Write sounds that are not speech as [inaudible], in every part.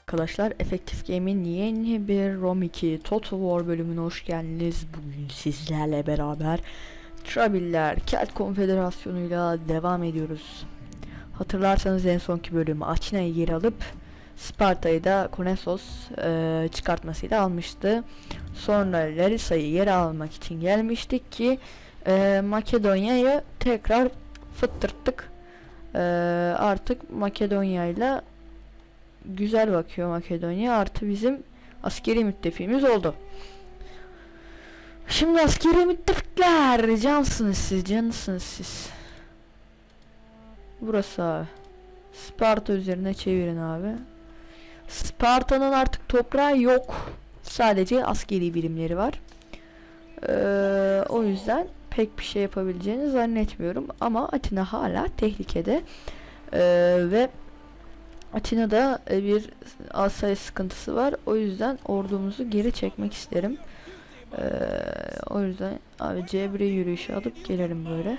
Arkadaşlar Effective Game'in yeni bir ROM 2 Total War bölümüne hoş geldiniz. Bugün sizlerle beraber Trabiller Kelt Konfederasyonu'yla devam ediyoruz. Hatırlarsanız en sonki bölümü Açna'yı geri alıp Sparta'yı da Konesos eee, çıkartmasıyla almıştı. Sonra Larissa'yı geri almak için gelmiştik ki eee, Makedonya'yı tekrar fıttırttık. Eee, artık Makedonya'yla güzel bakıyor Makedonya artı bizim askeri müttefiğimiz oldu. Şimdi askeri müttefikler cansınız siz cansınız siz. Burası abi. Sparta üzerine çevirin abi. Sparta'nın artık toprağı yok. Sadece askeri birimleri var. Ee, o yüzden pek bir şey yapabileceğini zannetmiyorum. Ama Atina hala tehlikede. Ee, ve Atina'da e, bir asayiş sıkıntısı var. O yüzden ordumuzu geri çekmek isterim. Ee, o yüzden abi C1'e yürüyüşe alıp gelirim böyle.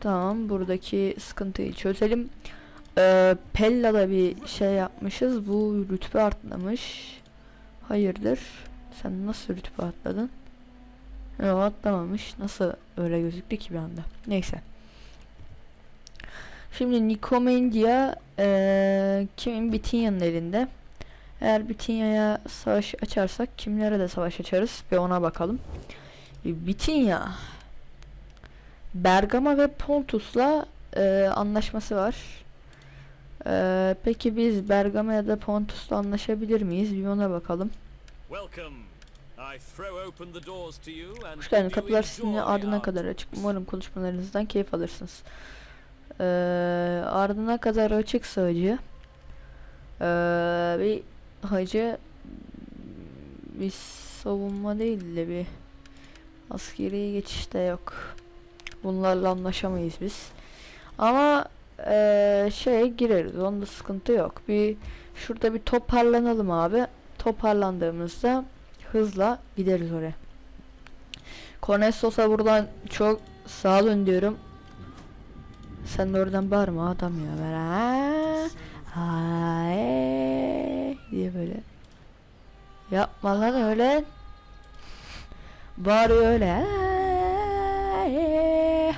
Tamam buradaki sıkıntıyı çözelim. Ee, Pella'da bir şey yapmışız. Bu rütbe atlamış. Hayırdır? Sen nasıl rütbe atladın? Yok atlamamış. Nasıl öyle gözüktü ki bir anda? Neyse. Şimdi Nikomendia eee kimin Bitinya'nın elinde. Eğer Bitinya'ya savaş açarsak kimlere de savaş açarız ve ona bakalım. E, Bitinya Bergama ve Pontus'la eee, anlaşması var. Eee, peki biz Bergama ya da Pontus'la anlaşabilir miyiz? Bir ona bakalım. Welcome. I throw open the doors to you and Hoş geldin. Kapılar sizinle ardına kadar açık. Umarım konuşmalarınızdan keyif alırsınız. Ee, ardına kadar açık sığıcı. Ee, bir hacı bir savunma değil de bir askeri geçişte yok. Bunlarla anlaşamayız biz. Ama ee, şey gireriz. Onda sıkıntı yok. Bir şurada bir toparlanalım abi. Toparlandığımızda hızla gideriz oraya. Konestos'a buradan çok sağ olun diyorum. Sen de oradan bağırma adam ya böyle ha ee diye böyle. Yapma lan öyle. Bağırıyor öyle. ha, ee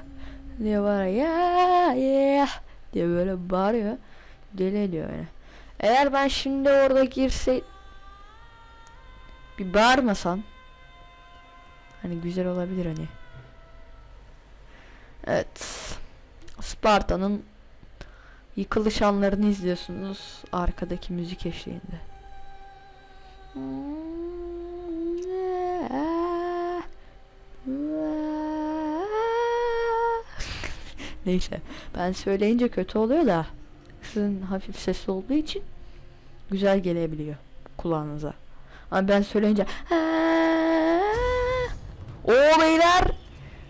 diye bağırıyor. Ya, ya diye böyle bağırıyor. Deli ediyor yani. Eğer ben şimdi orada girsey bir bağırmasan Hani güzel olabilir hani. Evet. Sparta'nın yıkılış anlarını izliyorsunuz arkadaki müzik eşliğinde. [laughs] Neyse ben söyleyince kötü oluyor da sizin hafif sesli olduğu için güzel gelebiliyor kulağınıza. Ama ben söyleyince o beyler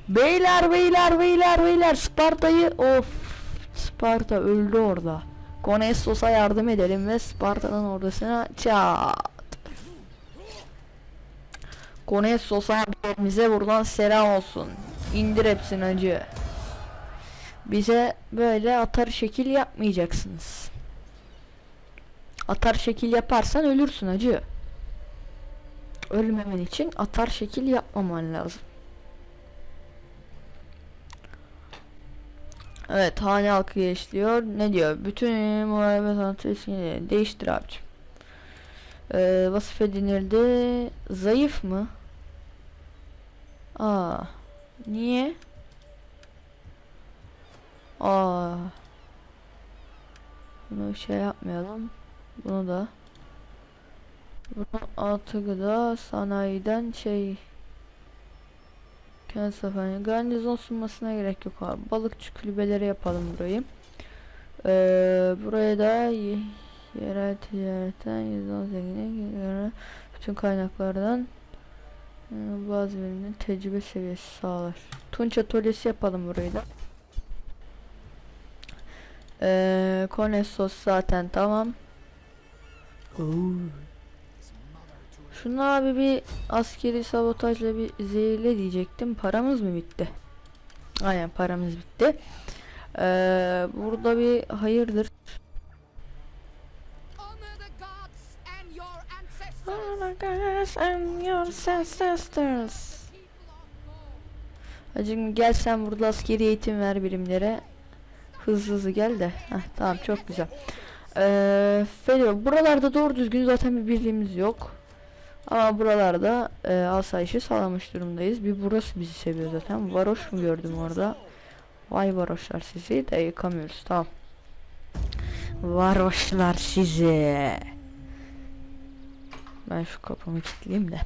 Beyler beyler beyler beyler Sparta'yı of Sparta öldü orada. Konessos'a yardım edelim ve Sparta'nın ordusuna çat. Konessos'a bize buradan selam olsun. İndir hepsini acı. Bize böyle atar şekil yapmayacaksınız. Atar şekil yaparsan ölürsün acı ölmemen için atar şekil yapmaman lazım. Evet hane halkı geçliyor. Ne diyor? Bütün muharebe sanatı değiştir abicim. Ee, vasıf edinildi. Zayıf mı? Aa. Niye? Aa. Bunu şey yapmayalım. Bunu da. Bunun altı gıda sanayiden şey kendi seferi garnizon sunmasına gerek yok abi. Balıkçı kulübeleri yapalım burayı. Ee, buraya da ye- yerel ticaretten %18'e göre bütün kaynaklardan e, bazı bölümlerin tecrübe seviyesi sağlar. Tunç atölyesi yapalım burayı da. Ee, Konesos zaten tamam. Oo. Şunu abi bir askeri sabotajla bir zehirle diyecektim. Paramız mı bitti? Aynen paramız bitti. Ee, burada bir hayırdır. Hacım gel sen burada askeri eğitim ver birimlere. Hızlı hızlı gel de. Heh, tamam çok güzel. Ee, Fedor, buralarda doğru düzgün zaten bir birliğimiz yok. Ama buralarda e, asayişi sağlamış durumdayız. Bir burası bizi seviyor zaten. Varoş mu gördüm orada? Vay varoşlar sizi de yıkamıyoruz. Tamam. Varoşlar sizi. Ben şu kapımı kilitleyeyim de.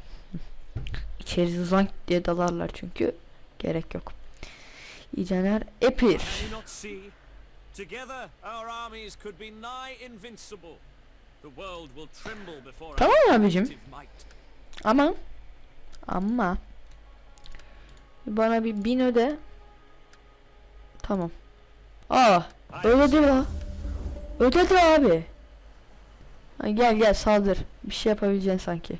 [laughs] İçeri zank diye dalarlar çünkü. Gerek yok. İyicener Epir. Tamam abicim. Ama ama bana bir bin öde. Tamam. Aa ödedi la. Ödedi abi. Ha, gel gel saldır. Bir şey yapabileceksin sanki.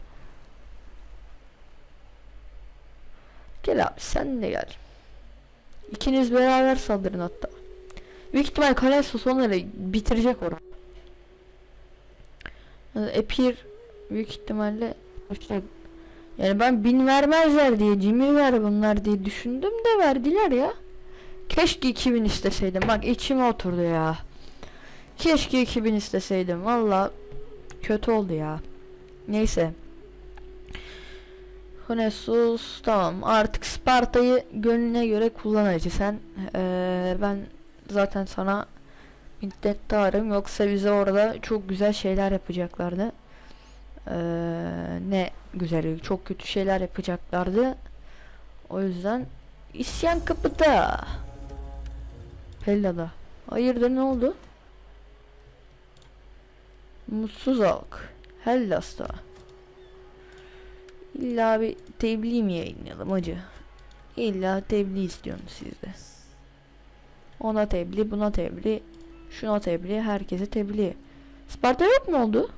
Gel abi sen de gel. İkiniz beraber saldırın hatta. Büyük ihtimal Kalesos onları bitirecek orada. Epir büyük ihtimalle işte yani ben bin vermezler diye cimri ver bunlar diye düşündüm de verdiler ya. Keşke 2000 isteseydim. Bak içime oturdu ya. Keşke 2000 isteseydim. Valla kötü oldu ya. Neyse. Honesus tamam artık Sparta'yı gönlüne göre kullanıcı sen. Eee, ben zaten sana minnettarım yoksa bize orada çok güzel şeyler yapacaklardı. Eee, ne güzel çok kötü şeyler yapacaklardı. O yüzden isyan kapıda. Pella'da. Hayırdır ne oldu? Mutsuz halk. Hellas'ta. İlla bir tebliğ mi yayınlayalım hacı? İlla tebliğ istiyorsunuz siz de. Ona tebliğ, buna tebliğ, şuna tebliğ, herkese tebliğ. Sparta yok mu oldu?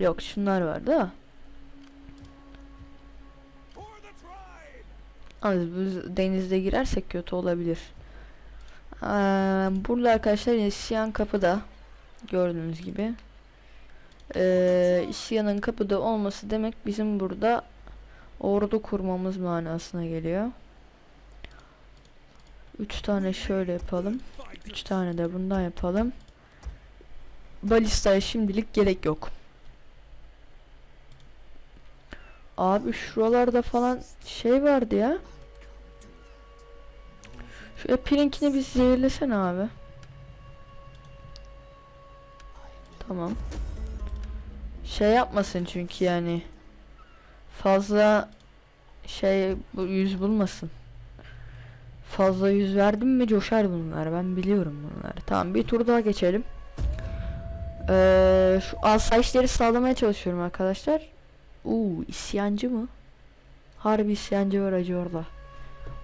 Yok şunlar vardı tribe! Az biz denizde girersek kötü olabilir. Ee, burada arkadaşlar isyan kapıda. Gördüğünüz gibi. Ee, isyanın kapıda olması demek bizim burada ordu kurmamız manasına geliyor. Üç tane şöyle yapalım. Üç tane de bundan yapalım. Balistaya şimdilik gerek yok. Abi şuralarda falan şey vardı ya. Şu Epirinkini bir zehirlesene abi. Tamam. Şey yapmasın çünkü yani. Fazla şey yüz bulmasın. Fazla yüz verdim mi coşar bunlar. Ben biliyorum bunları. Tamam bir tur daha geçelim. Ee, şu asayişleri sağlamaya çalışıyorum arkadaşlar. Uuu isyancı mı? Harbi isyancı var acı orada.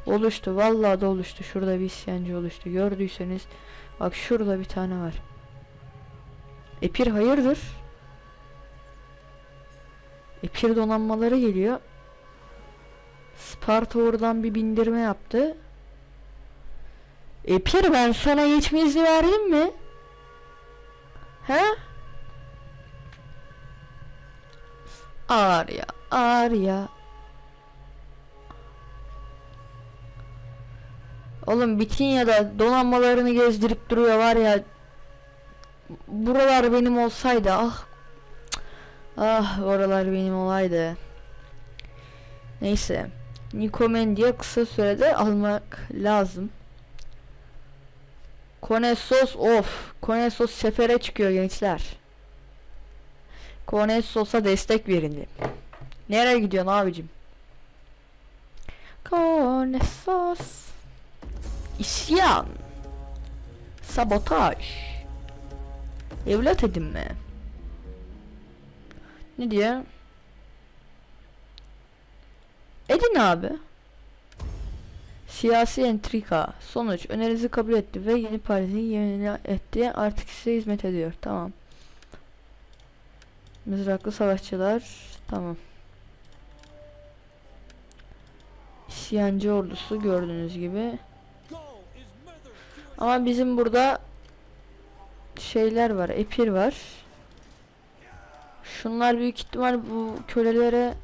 Oluştu vallahi da oluştu. Şurada bir isyancı oluştu. Gördüyseniz bak şurada bir tane var. Epir hayırdır? Epir donanmaları geliyor. Sparta oradan bir bindirme yaptı. Epir ben sana geçme izni verdim mi? He? Ağır ya, ağır ya. Oğlum Bitinya'da donanmalarını gezdirip duruyor var ya. Buralar benim olsaydı ah. Ah oralar benim olaydı. Neyse. Nikomendia kısa sürede almak lazım. Konesos of. Konesos sefere çıkıyor gençler. Konesos'a destek verin. Nereye gidiyorsun abicim? Konesos. İsyan. Sabotaj. Evlat edinme. Ne diyor? Edin abi. Siyasi entrika. Sonuç. Önerinizi kabul etti ve yeni partinin yeminini etti. Artık size hizmet ediyor. Tamam. Mızraklı savaşçılar. Tamam. İsyancı ordusu gördüğünüz gibi. Ama bizim burada şeyler var, epir var. Şunlar büyük ihtimal bu kölelere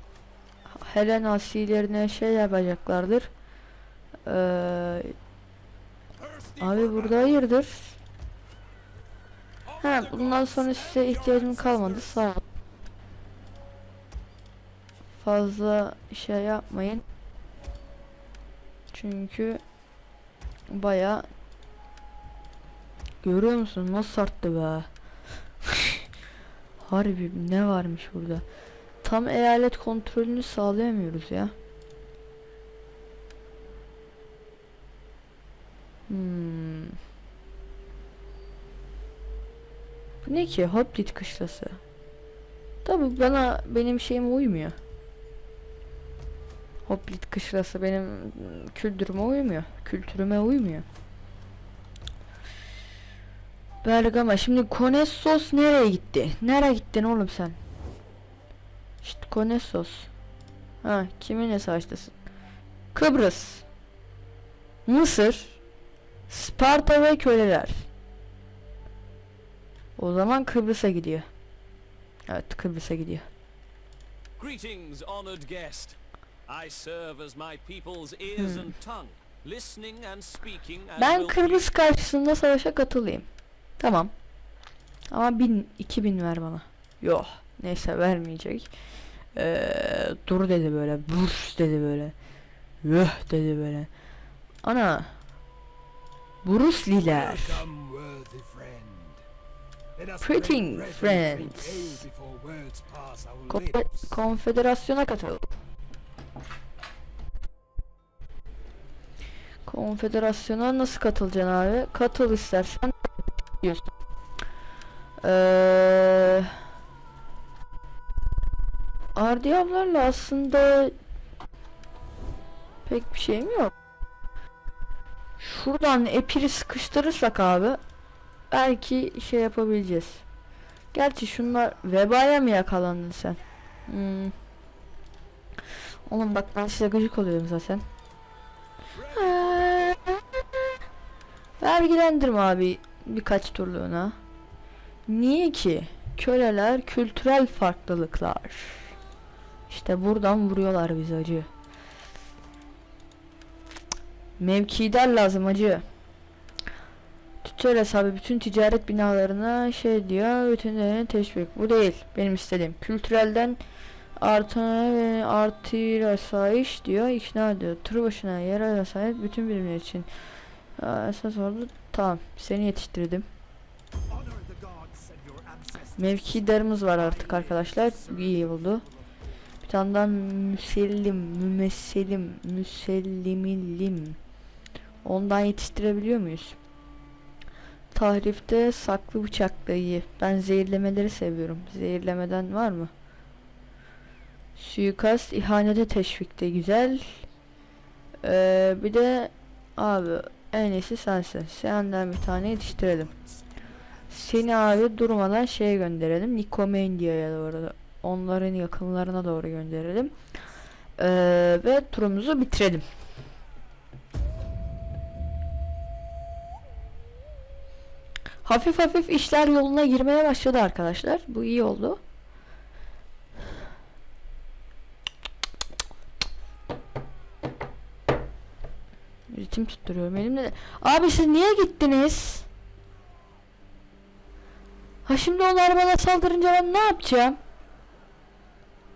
Helen asilerine şey yapacaklardır. Ee, abi burada hayırdır? Ha bundan sonra size ihtiyacım kalmadı sağ ol. Fazla şey yapmayın. Çünkü baya Görüyor musun nasıl arttı be? [laughs] Harbi ne varmış burada? Tam eyalet kontrolünü sağlayamıyoruz ya. Hmm. Bu ne ki? Hobbit kışlası. Tabi bana benim şeyime uymuyor. Hobbit kışlası benim kültürüme uymuyor. Kültürüme uymuyor. Bergama. Şimdi Konessos nereye gitti? Nereye gittin oğlum sen? İşte Konessos. Ha, kiminle savaştasın? Kıbrıs. Mısır. Sparta ve köleler. O zaman Kıbrıs'a gidiyor. Evet, Kıbrıs'a gidiyor. Greetings, honored guest. I serve as my people's ears and tongue, listening and speaking Ben Kıbrıs karşısında savaşa katılayım. Tamam. Ama bin, iki bin ver bana. Yok. Neyse vermeyecek. Ee, dur dedi böyle. Burs dedi böyle. Yuh dedi böyle. Ana. Bread and friends. konfederasyona katıl. Konfederasyona nasıl katılacaksın abi? Katıl istersen diyorsun. Eee Ardiyavlarla aslında pek bir şeyim yok. Şuradan epiri sıkıştırırsak abi belki şey yapabileceğiz. Gerçi şunlar vebaya mı yakalandın sen? Hmm. Oğlum bak ben size gıcık oluyorum zaten. Vergilendirme abi birkaç turluğuna. Niye ki? Köleler kültürel farklılıklar. İşte buradan vuruyorlar bizi acı. Mevkidar lazım acı. Tütör hesabı bütün ticaret binalarına şey diyor bütünlerini teşvik. Bu değil benim istediğim. Kültürelden artan ve artır asayiş diyor ikna ediyor. Tur başına yerel asayet bütün birimler için. Aa, esas oldu. Tamam seni yetiştirdim. Mevkidarımız var artık arkadaşlar. İyi oldu. Bir tane daha müsellim, mümesselim, müsellimilim. Ondan yetiştirebiliyor muyuz? Tahrifte saklı bıçak iyi. Ben zehirlemeleri seviyorum. Zehirlemeden var mı? Suikast, ihanete teşvik de güzel. Ee, bir de abi en iyisi sensin. Senden bir tane yetiştirelim. Seni abi durmadan şeye gönderelim. Nikomendia'ya doğru. Onların yakınlarına doğru gönderelim. Ee, ve turumuzu bitirelim. Hafif hafif işler yoluna girmeye başladı arkadaşlar. Bu iyi oldu. Ritim tutturuyorum elimle. de. Abi siz niye gittiniz? Ha şimdi onlar bana saldırınca ben ne yapacağım?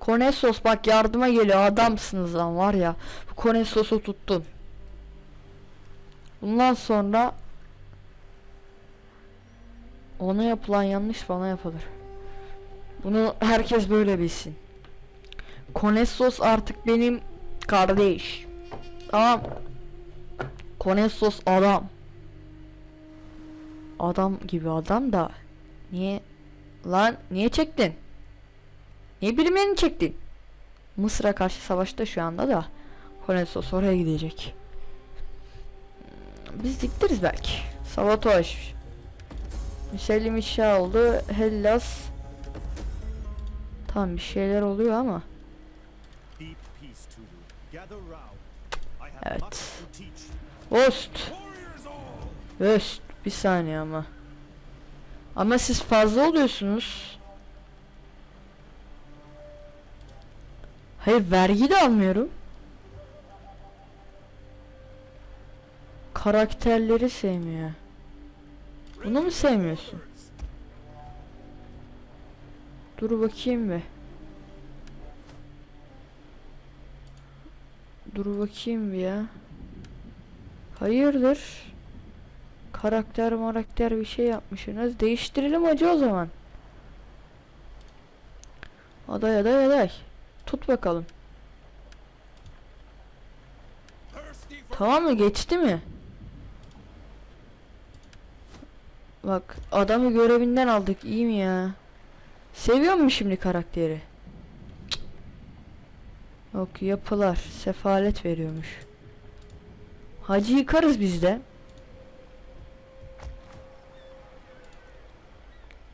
Konesos bak yardıma geliyor adamsınız lan var ya. Konesos'u tuttun. Bundan sonra ona yapılan yanlış bana yapılır. Bunu herkes böyle bilsin. Konessos artık benim kardeş. Tamam. Konessos adam. Adam gibi adam da Niye? Lan niye çektin? Niye birimlerini çektin? Mısır'a karşı savaşta şu anda da Konesos oraya gidecek. Biz diktiriz belki. Sabotaj. Müsellim inşa oldu. Hellas. Tam bir şeyler oluyor ama. Evet. all, Öst bir saniye ama. Ama siz fazla oluyorsunuz. Hayır vergi de almıyorum. Karakterleri sevmiyor. Bunu mu sevmiyorsun? Dur bakayım bir. Dur bakayım bir ya. Hayırdır? Karakter marakter bir şey yapmışsınız. Değiştirelim acı o zaman. Aday aday aday. Tut bakalım. Tamam mı? Geçti mi? Bak adamı görevinden aldık. iyi mi ya? Seviyor mu şimdi karakteri? Yok yapılar. Sefalet veriyormuş. Hacı yıkarız biz de.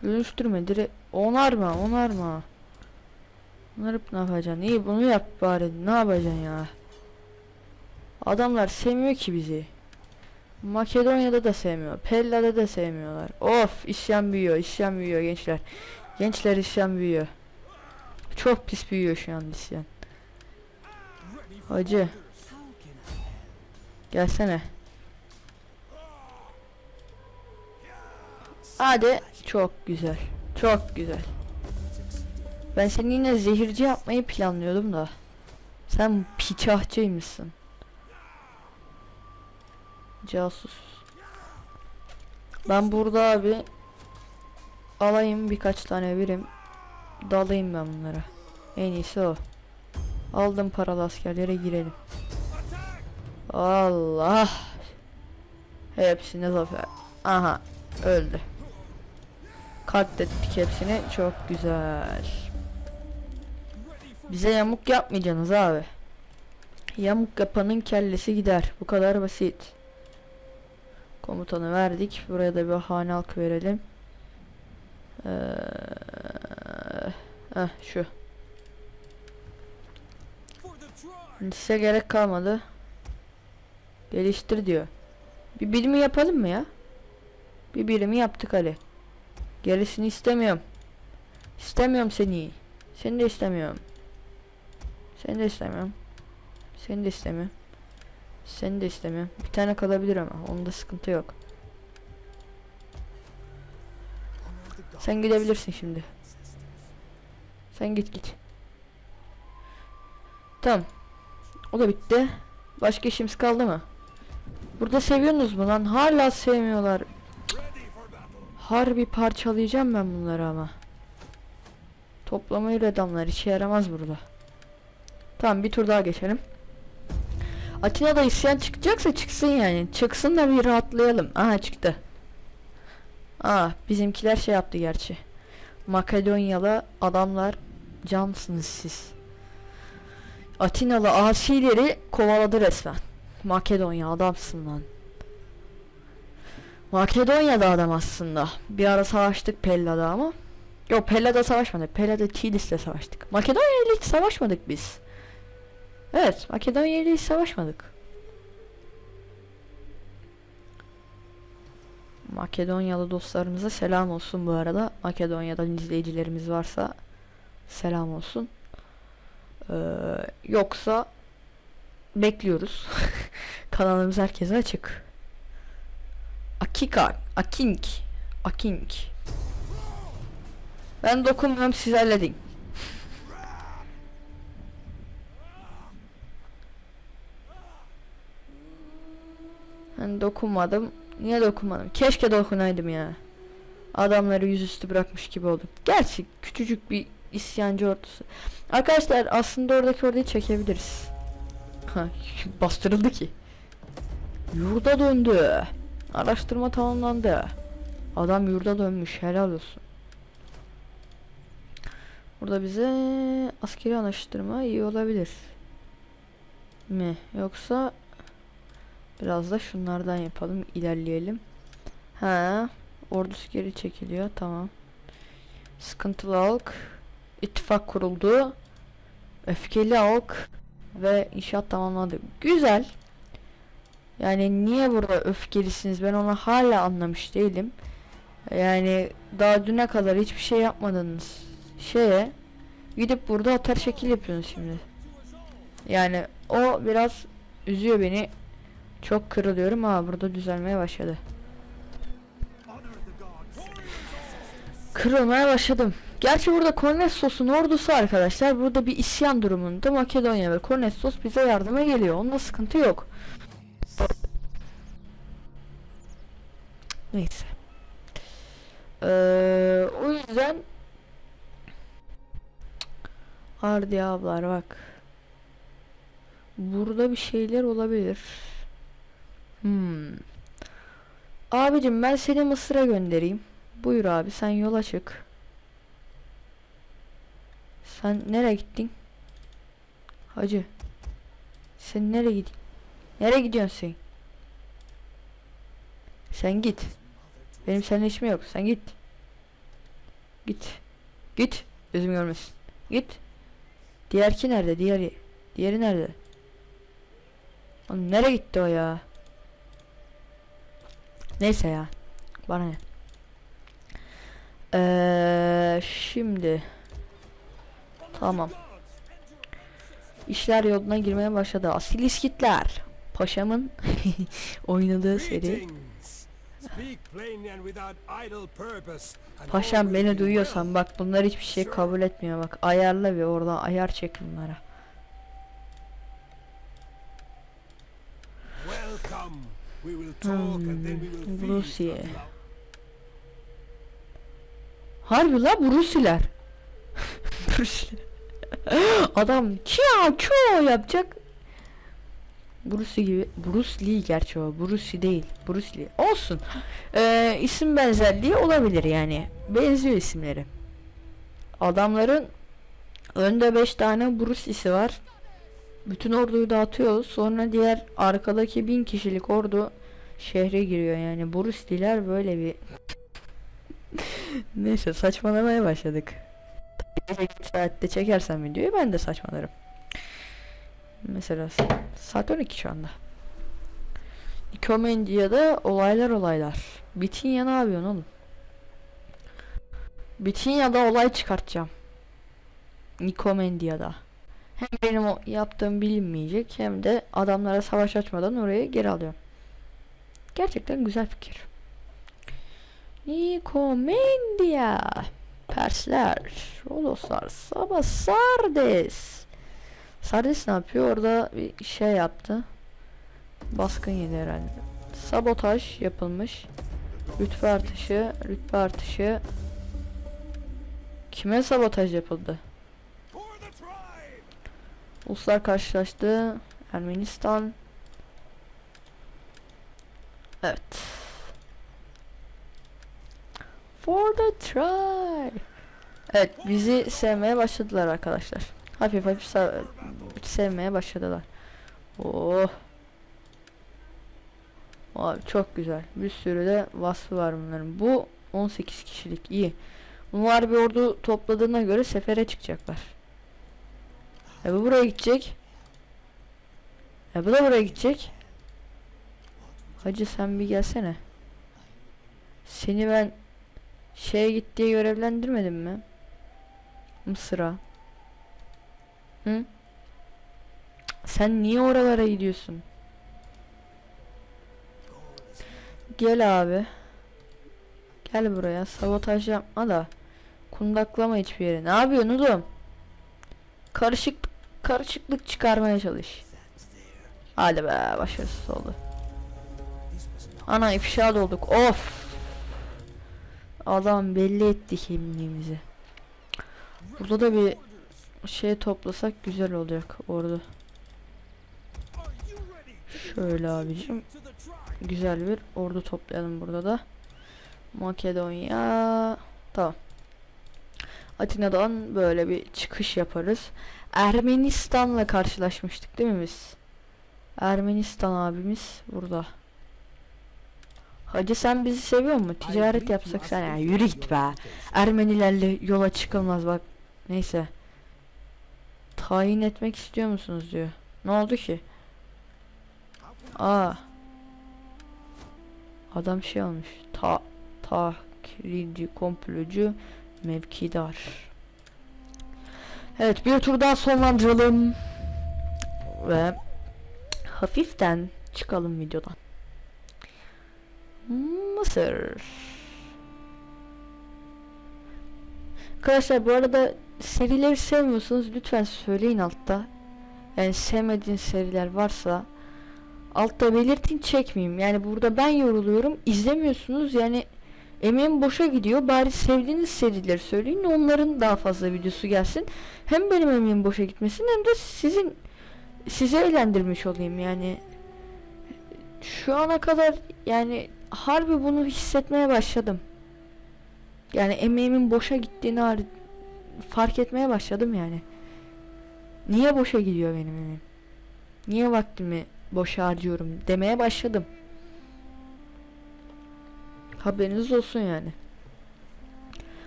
Dönüştürme direkt onarma onarma. Onarıp ne yapacaksın? İyi bunu yap bari. Ne yapacaksın ya? Adamlar sevmiyor ki bizi. Makedonya'da da sevmiyor. Pella'da da sevmiyorlar. Of isyan büyüyor. isyan büyüyor gençler. Gençler isyan büyüyor. Çok pis büyüyor şu an isyan. Hacı. Gelsene. Hadi. Çok güzel. Çok güzel. Ben seni yine zehirci yapmayı planlıyordum da. Sen piçahçıymışsın. Casus. Ben burada abi alayım birkaç tane birim. Dalayım ben bunlara. En iyisi o. Aldım paralı askerlere girelim. Allah. Hepsine zafer. Aha. Öldü. Katlettik hepsini. Çok güzel. Bize yamuk yapmayacaksınız abi. Yamuk yapanın kellesi gider. Bu kadar basit. Komutanı verdik. Buraya da bir hane halk verelim. Ee, heh, şu. Size gerek kalmadı. Geliştir diyor. Bir birimi yapalım mı ya? Bir birimi yaptık hadi. Gerisini istemiyorum. İstemiyorum seni. Seni de istemiyorum. Seni de istemiyorum. Seni de istemiyorum. Seni de istemiyorum. Bir tane kalabilir ama. Onda sıkıntı yok. Sen gidebilirsin şimdi. Sen git git. Tamam. O da bitti. Başka işimiz kaldı mı? Burada seviyorsunuz mu lan? Hala sevmiyorlar. Harbi parçalayacağım ben bunları ama. Toplamayı adamlar işe yaramaz burada. Tamam bir tur daha geçelim. Atina'da isyan çıkacaksa çıksın yani. Çıksın da bir rahatlayalım. Aha çıktı. Aa bizimkiler şey yaptı gerçi. Makedonyalı adamlar cansınız siz. Atinalı asileri kovaladı resmen. Makedonya adamsın lan. Makedonya'da adam aslında. Bir ara savaştık Pella'da ama. Yok Pella'da savaşmadık. Pella'da Tidis'le savaştık. Makedonya ile hiç savaşmadık biz. Evet Makedonya ile hiç savaşmadık. Makedonyalı dostlarımıza selam olsun bu arada. Makedonya'dan izleyicilerimiz varsa selam olsun. Ee, yoksa bekliyoruz. [laughs] Kanalımız herkese açık. Akika, Akink, Akink. Ben dokunmuyorum siz halledin. Ben dokunmadım. Niye dokunmadım? Keşke dokunaydım ya. Adamları yüzüstü bırakmış gibi olduk. Gerçi küçücük bir isyancı ordusu. Arkadaşlar aslında oradaki orayı çekebiliriz. Ha, [laughs] bastırıldı ki. Yurda döndü. Araştırma tamamlandı. Adam yurda dönmüş. Helal olsun. Burada bize askeri araştırma iyi olabilir. Mi? Yoksa biraz da şunlardan yapalım. ilerleyelim. Ha, ordusu geri çekiliyor. Tamam. Sıkıntılı halk. ittifak kuruldu. Öfkeli halk ve inşaat tamamlandı. Güzel. Yani niye burada öfkelisiniz ben onu hala anlamış değilim. Yani daha düne kadar hiçbir şey yapmadınız. Şeye gidip burada atar şekil yapıyorsunuz şimdi. Yani o biraz üzüyor beni. Çok kırılıyorum ama burada düzelmeye başladı. Kırılmaya başladım. Gerçi burada Kornessos'un ordusu arkadaşlar burada bir isyan durumunda Makedonya ve Kornessos bize yardıma geliyor. Onda sıkıntı yok. Neyse. Ee, o yüzden Ardi ablar bak. Burada bir şeyler olabilir. Hmm. Abicim ben seni Mısır'a göndereyim. Buyur abi sen yola çık. Sen nereye gittin? Hacı. Sen nereye git? Nereye gidiyorsun sen? Sen git. Benim seninle işim yok. Sen git. Git. Git. Gözüm görmesin. Git. Diğerki nerede? Diğeri. Diğeri nerede? Oğlum nereye gitti o ya? Neyse ya. Bana ne? Eee şimdi tamam. İşler yoluna girmeye başladı. Asil İskitler. Paşamın [laughs] oynadığı seri. Paşam beni be duyuyorsan bak bunlar hiçbir şey kabul etmiyor bak. Ayarla ve oradan ayar çek bunlara. Welcome. Hmm, Rusya. Harbi la bu Rusiler. [laughs] Rusiler. Adam kia kyo yapacak. Bruce gibi. Bruce Lee gerçi o. Bruce değil. Bruce Lee. Olsun. Ee, isim benzerliği olabilir yani. Benziyor isimleri. Adamların önde 5 tane Bruce'lisi var. Bütün orduyu dağıtıyoruz. Sonra diğer arkadaki bin kişilik ordu şehre giriyor yani. Bruce'liler böyle bir [laughs] Neyse saçmalamaya başladık. Gelecek saatte çekersem videoyu ben de saçmalarım. Mesela sa- saat 12 şu anda. Nikomendia'da olaylar olaylar. Bitinya ne yapıyorsun oğlum? Bitinya'da olay çıkartacağım. Nikomendia'da. Hem benim o yaptığım bilinmeyecek hem de adamlara savaş açmadan orayı geri alıyorum. Gerçekten güzel fikir. Nikomendia. Persler, Rodoslar, Saba, Sardes. Sardes ne yapıyor? Orada bir şey yaptı. Baskın yedi herhalde. Sabotaj yapılmış. Rütbe artışı, rütbe artışı. Kime sabotaj yapıldı? Uluslar karşılaştı. Ermenistan. Evet. For the try. Evet bizi sevmeye başladılar arkadaşlar. Hafif hafif sevmeye başladılar. Oh. Abi çok güzel. Bir sürü de vasfı var bunların. Bu 18 kişilik iyi. Bunlar bir ordu topladığına göre sefere çıkacaklar. E bu buraya gidecek. E bu da buraya gidecek. Hacı sen bir gelsene. Seni ben şeye git diye görevlendirmedim mi? Mısır'a. Hı? Sen niye oralara gidiyorsun? Gel abi. Gel buraya. Sabotaj yapma da. Kundaklama hiçbir yere. Ne yapıyorsun oğlum? Karışık karışıklık çıkarmaya çalış. Hadi be başarısız oldu. Ana ifşa olduk. Of. Adam belli etti kimliğimizi. Burada da bir şey toplasak güzel olacak orada. Şöyle abicim. Güzel bir ordu toplayalım burada da. Makedonya. Tamam. Atina'dan böyle bir çıkış yaparız. Ermenistan'la karşılaşmıştık değil mi biz? Ermenistan abimiz burada. Hacı sen bizi seviyor mu? Ticaret yapsak sen ya yürü git be. Ermenilerle yola çıkılmaz bak. Neyse. Tayin etmek istiyor musunuz diyor. Ne oldu ki? Aa. Adam şey almış. Ta tahkirici komplocu mevkidar. Evet bir tur daha sonlandıralım. Ve hafiften çıkalım videodan. Mısır. Arkadaşlar bu arada serileri sevmiyorsanız lütfen söyleyin altta. Yani sevmediğiniz seriler varsa altta belirtin çekmeyeyim. Yani burada ben yoruluyorum. izlemiyorsunuz yani emeğim boşa gidiyor. Bari sevdiğiniz serileri söyleyin. Onların daha fazla videosu gelsin. Hem benim emeğim boşa gitmesin hem de sizin sizi eğlendirmiş olayım yani. Şu ana kadar yani harbi bunu hissetmeye başladım. Yani emeğimin boşa gittiğini fark etmeye başladım yani. Niye boşa gidiyor benim emeğim? Niye vaktimi boşa harcıyorum demeye başladım. Haberiniz olsun yani.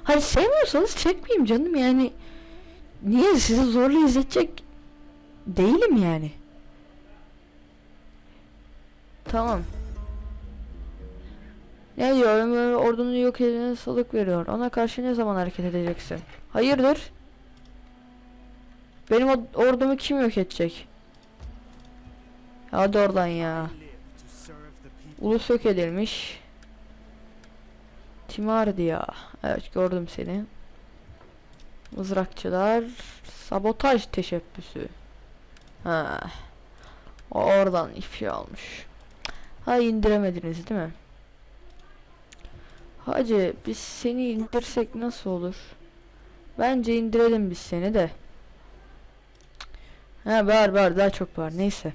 Hani sevmiyorsanız çekmeyeyim canım yani. Niye sizi zorla izletecek değilim yani. Tamam. Ne diyor? Ömür ordunu yok edene salık veriyor. Ona karşı ne zaman hareket edeceksin? Hayırdır? Benim ordumu kim yok edecek? Hadi oradan ya. Ulus yok edilmiş. Timardi ya. Evet gördüm seni. Mızrakçılar. Sabotaj teşebbüsü. Ha. Oradan ifşa almış. Ha indiremediniz değil mi? Hacı biz seni indirsek nasıl olur? Bence indirelim biz seni de. Ha var var daha çok var neyse.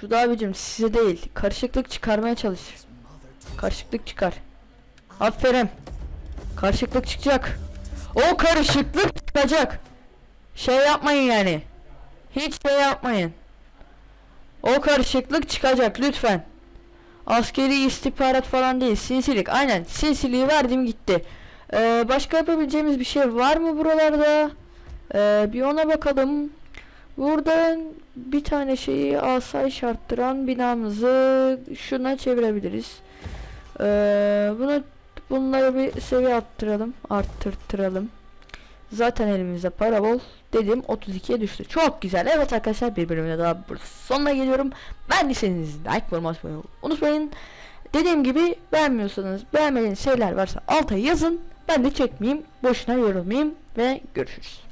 Şurada abicim size değil karışıklık çıkarmaya çalış. Karışıklık çıkar. Aferin. Karışıklık çıkacak. O karışıklık çıkacak. Şey yapmayın yani. Hiç şey yapmayın. O karışıklık çıkacak lütfen. Askeri istihbarat falan değil. Sinsilik. Aynen. Sinsiliği verdim gitti. Ee, başka yapabileceğimiz bir şey var mı buralarda? Ee, bir ona bakalım. Burada bir tane şeyi asayiş arttıran binamızı şuna çevirebiliriz. Ee, bunu bunları bir seviye arttıralım, arttırtıralım. Zaten elimizde para bol. Dedim 32'ye düştü. Çok güzel. Evet arkadaşlar bir bölümde daha sonuna geliyorum. Ben de like vurmayı unutmayın. Dediğim gibi beğenmiyorsanız beğenmediğiniz şeyler varsa alta yazın. Ben de çekmeyeyim. Boşuna yorulmayayım ve görüşürüz.